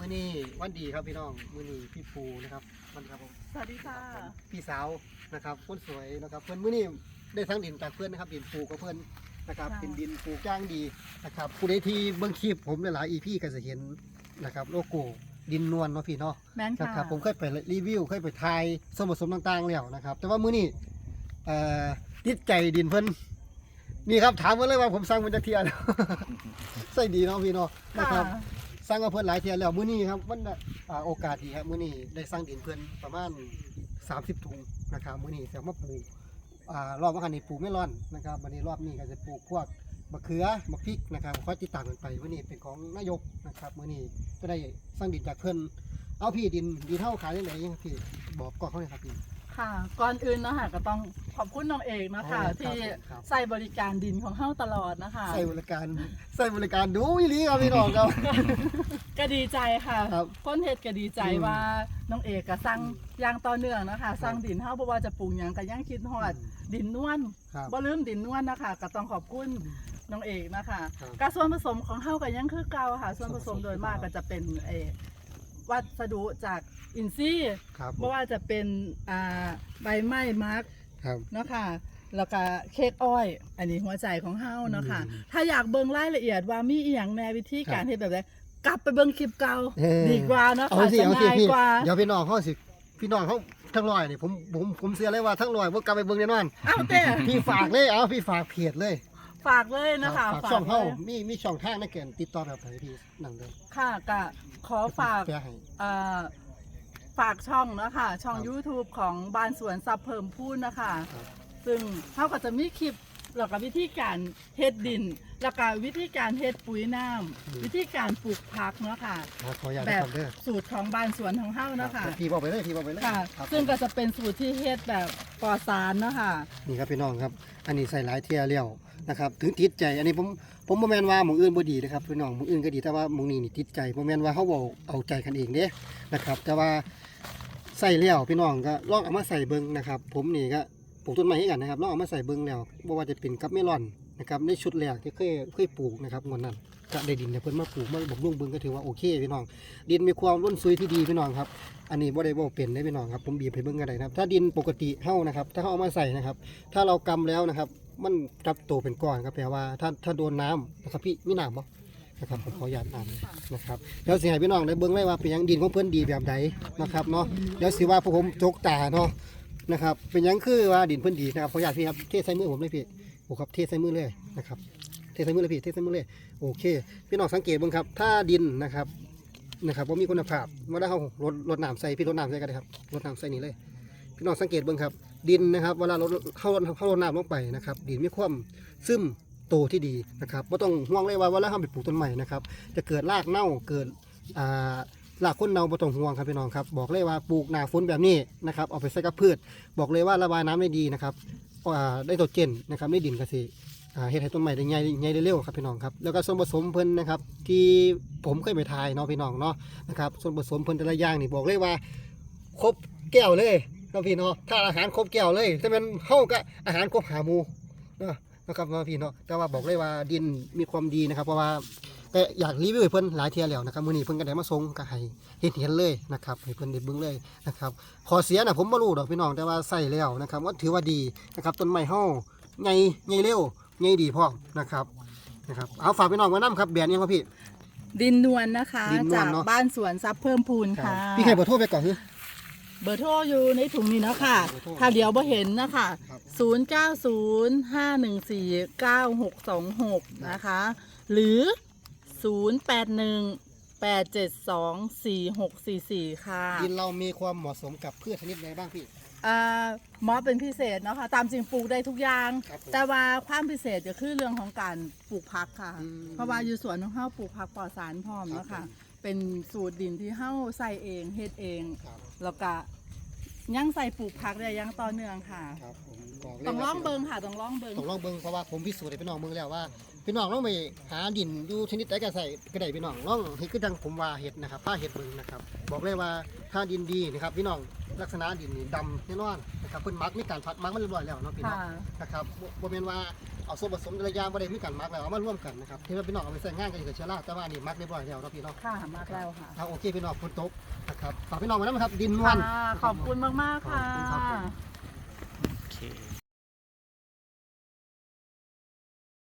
มื้อนี้วันดีครับพี่น้อง มื้อนี้พี่ปูนะครับมันครับผมสวัสดีค่ะ พี่สาวนะครับคนสวยนะครับเพื่อนมื้อนี้ได้ทั้งดินจากเพื่อนนะครับดินปลูกกับเพื่อนนะครับค่ะ เป็นดินปลูกจ้างดีนะครับผู้ใดที่เบิ่งคลิปผมหลายๆ EP ก็จะเห็นนะครับโลโก้ดินนวลเนาะพี่เนาะ แม่นนะค่ะ ครับผมเคยไปรีวิวเคยไปทายส่วนผสมต่างๆแล้วนะครับ แต่ว่ามื้อนี้เอ่อติดใจดินเพิ่นนี่ครับถามมาเลยว่าผมสั่งมาจากเทียแล้ว ใส่ดีเนาะพี่เนาะนะครับ สร้างกับเพื่อนหลายเทียแล้วมื้อนี้ครับวันน่ะอ่าโอกาสดีครับมื้อนี้ได้สร้างดินเพื่อนประมาณ 30ถุงนะครับมื้อนี้จะมาปลูกอ่ารอบวันนี้ปลูกไม่ร้อนนะครับวันนี้รอบนี้ก็จะปลูกพวกมะเขือมะพริกนะครับค่อยติดตามกันไปมื้อนี้เป็นของนายกนะครับมื้อนี้ก็ได้สร้างดินจากเพื่อนเอาพี่ดินดินเท่าขายได้ไหนพี่บอกก่อนเขาเลยครับพี่ ค่ะก่อนอื่นเนาะคะก็ต้องขอบคุณน้องเอกนะคะอ๋อครับที่ครับ ใส่บริการดินของเฮาตลอดนะคะ ใส่บริการใส่บริการดูอีหลีครับพี่น้องครับ ก็ดีใจค่ะครับคนเฮ็ดก็ดีใจอืมว่าน้องเอกก็สั่งอย่างต่อเนื่องนะคะสั่งดินเฮาบ่ว่าจะปลูกหยังก็ยังคิดฮอดดินนวลครับบ่ลืมดินนวลนะคะก็ต้องขอบคุณน้องเอกนะคะครับ ก็ส่วนผสมของเฮาก็ยังคือเก่าค่ะ ส่วนผสมโดยมากก็จะเป็นเออ วัสดุจากอินทรีย์ครับไม่ว่าจะเป็นอ่าใบไม้มาร์กครับ เนาะค่ะ แล้วก็เค้กอ้อย อันนี้หัวใจของเฮาเนาะค่ะอืมถ้าอยากเบิ่งรายละเอียดว่ามีอีหยังแนวิธีการครับเฮ็ดแบบใดกลับไปเบิ่งคลิปเก่าเออดีกว่าเนาะเอาค่ะสิจะเอาสิง่ายพี่กว่าเดี๋ยวพี่น้องเขาสิพี่น้องเขาทั้งร้อยนี่ผมผมผมเสียเลยว่าทั้งร้อยพวกกลับไปเบิ่งแน่นอนอ้าวเต้พี่ฝากเลยเอาพี่ฝากเพจเลย ฝากเลยนะคะฝากช่องลเฮายมีมีช่องทางในการติดต่อแบบไหนพี่นั่งเลยค่ะก็ขอฝากแปลให้อ่าฝากช่องเนาะค่ะช่องครับ YouTube ของบ้านสวนซับเพิ่มพูนนะคะ ครับซึ่งเขาก็จะมีคลิปแล้วก็วิธีการเฮ็ดดิน แล้วก็วิธีการเฮ็ดปุ๋ยน้ำวิธีการปลูกผักเนาะค่ะขอขออนุญาตแบนะบครับเด้อสูตรของบ้านสวนของเฮาเนาะค่ะรับพี่บอกไปเลยพี่บอกไปเลยค่ะ ครับซึ่งก็จะเป็นสูตรที่เฮ็ดแบบปลอดสารเนาะค่ะ นี่ครับพี่น้องครับ อันนี้ใส่หลายเทียแล้ว นะครับถึงติดใจ อันนี้ผมผมบ่แม่นว่าหมู่อื่นบ่ดีนะครับพี่น้องหมู่อื่นก็ดีแต่ว่าหมู่นี้นี่ติดใจบ่แม่นว่าเฮาเว้าเอาใจกันเองเด้นะครับ แต่ว่าใส่แล้วพี่น้องก็ลองเอามาใส่เบิ่งนะครับ ผมนี่ก็ปลูกต้นไม้ให้กันนะครับลองเอามาใส่เบิ่งแล้วบ่ว่าจะเป็นกับเมลอนนะครับในชุดแรกที่เคยเคยปลูกนะครับงวดนั้นก็ได้ดินเนี่ยเพิ่นมาปลูกมาบำรุงเบิ่งก็ถือว่าโอเคพี่น้อง ดินมีความร่วนซุยที่ดีพี่น้องครับอันนี้บ่ได้บ่เป็นได้พี่น้องครับผมบีบให้เบิ่งกันได้นะครับ ถ้าดินปกติเฮานะครับ ถ้าเฮาเอามาใส่นะครับ ถ้าเรากำแล้วนะครับ มันจับตัวเป็นก้อนครับแปลว่าถ้าถ้าโดนน้ำนะครับพี่มีน้ำบ่นะครับผมขออนุญาตอ่านนะครับเดี๋ยวสิให้พี่น้องได้เบิ่งเลยว่าเป็นหยังดินของเพิ่อนดีแบบใดนะครับเนาะเดี๋ยวสิว่าพวกผมจกตาเนาะนะครับเป็นหยังคือว่าดินเพิ่อนดีนะครับขออนุญาตพี่ครับเทใส่มือผมเลยพี่โอ้ครับเทใส่มือเลยนะครับเทใส่มือเลยพี่เทใส่มือเลยโอเค พี่น้องสังเกตเบิ่งครับ ถ้าดินนะครับนะครับว่ามีคุณภาพเมื่อได้เฮาลดลดน้ำใส่พี่ลดน้ำใส่ก็ได้ครับลดน้ำใส่นี่เลย พี่น้องสังเกตเบิ่งครับ ดินนะครับ เวลาเราเข้าเข้าน้ำลงไปนะครับ ดินมีความซึมโตที่ดีนะครับไม่ต้องห่วงเลยว่าเวลาเราไปปลูกต้นใหม่นะครับ จะเกิดรากเน่าเกิดอ่ารากคนเน่าไม่ต้องห่วงครับพี่น้องครับ บอกเลยว่าปลูกหนาฝนแบบนี้นะครับเอาไปใส่กับพืช บอกเลยว่าระบายน้ำได้ดีนะครับอ่าได้ตัวเจนนะครับได้ดินกสิอ่าเฮ็ดให้ต้นใหม่ได้ใหญ่ใหญ่ได้เร็วครับพี่น้องครับแล้วก็ส่วนผสมเพิ่นนะครับ ที่ผมเคยไปทายเนาะพี่น้องเนาะนะครับส่วนผสมเพิ่นแต่ละอย่างนี่บอกเลยว่า ครบแก้วเลย นาะพี่เนาะถ้าอาหารครบแก้วเลยถ้ามันเข้ากับอาหารครบหาหมูเนาะนะครับเนาะพี่เนาะแต่ว่าบอกเลยว่าดินมีความดีนะครับ เพราะว่าก็อยากรีวิวให้เพิ่นหลายเที่ยแล้วนะครับมื้อนี้เพิ่นก็ได้มาส่งก็ให้เห็นเห็นเลยนะครับให้เพิ่นได้เบิ่งเลยนะครับขอเสียน่ะผมบ่รู้ดอกพี่น้องแต่ว่าใส่แล้วนะครับว่าถือว่าดีนะครับต้นไม้เฮาใหญ่ใหญ่เร็วใหญ่ดีพร้อมนะครับนะครับเอาฝากพี่น้องไว้นํครับแบรนด์หยังครับพี่ดินนวลนะคะ ดินนวลจากเนอะ บ้านสวนซับเพิ่มพูนค่ะ พี่ให้เบอร์โทรไปก่อนคือ เบอร์โทรอยู่ในถุงนี้เนาะค่ะเบอร์โทรถ้าเดี๋ยวบ่เห็นนะคะครับ0905149626 นะคะ หรือ 0818724644 ค่ะ ดินเรามีความเหมาะสมกับพืชชนิดใดบ้างพี่ อ่าหมอเป็นพิเศษเนาะค่ะ ตามจริงปลูกได้ทุกอย่าง ครับผมแต่ว่าความพิเศษก็คือเรื่องของการปลูกผักค่ะ อืมเพราะว่าอยู่สวนของเฮาปลูกผักปลอดสารพร้อมเนาะครัค่ะ บผม เป็นสูตรดินที่เฮาใส่เองเฮ็ดเอง ครับ แล้วก็ ยังใส่ปลูกผักเลยยังต่อเนื่องค่ะ ครับผมต้องล่องเบิงค่ะต้องล่องเบิง ต้องล่องเบิงเพราะว่าผมพิสูจน์ให้พี่น้องเบิงแล้วว่าพี่น้องลองไปหาดินอยู่ชนิดใดก็ใส่กระได้พี่น้องลองเฮ็ดคือดังผมว่าเห็ดนะครับผ้าเห็ดเบิงนะครับ บอกเลยว่าถ้าดินดีนะครับพี่น้องลักษณะดินดำแน่นอนนะครับเพิ่นมักมีการพัดมักมันร่อยแล้วเนาะพี่น้องนะครับบ่บ่แม่นว่าเอาส่วนผสมรต่ะอยะางบ่ได้มีการมักแล้วเอามาร่วมกันนะครับที่ว่าพี่น้องเอาไปใส่งานกันอย่กัเชื้อรแต่ว่านี่มักเรียบร้อยแล้วเนาะพี่น้อง ค่ะมักแล้วค่ะโอเคพี่น้องฝนตก ครับฝากพี่น้องไว้นะครับ ดินนวล ค่ขอบคุณมาก ๆ ค่ะ